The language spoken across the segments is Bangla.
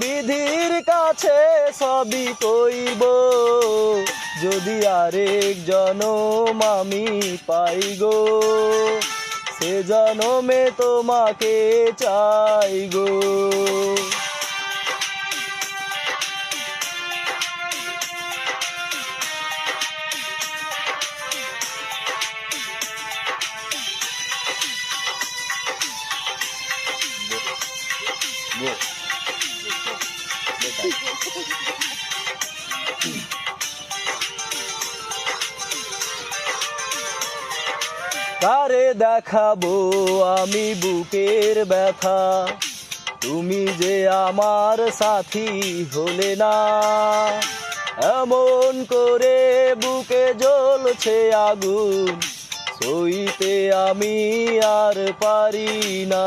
বিধির কাছে সবই কইব। যদি আরেক জনম আমি পাই গো, সে জনমে তোমাকে চাই গো। কারে দেখাবো আমি বুকের ব্যথা? তুমি যে আমার সাথী হলে না? এমন করে বুকে জ্বলছে আগুন, সইতে আমি আর পারি না।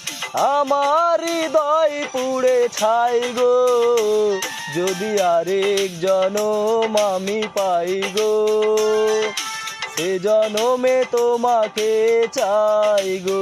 আমার হৃদয় পুড়ে ছাই গো, যদি আরেক জনম আমি পাই গো, সে জনমে তোমাকে চাই গো।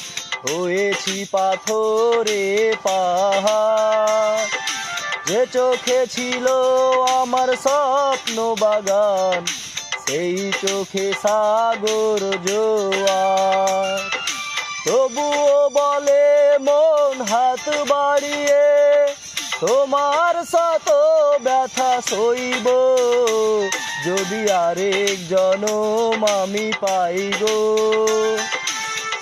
হয়েছি পাথরে পাহাড়। যে চোখে ছিল আমার স্বপ্ন বাগান, সেই চোখে সাগর জোয়ার। তবুও বলে মন হাত বাড়িয়ে, তোমার শত ব্যথা সইব। যদি আরেক জনম আমি পাই গো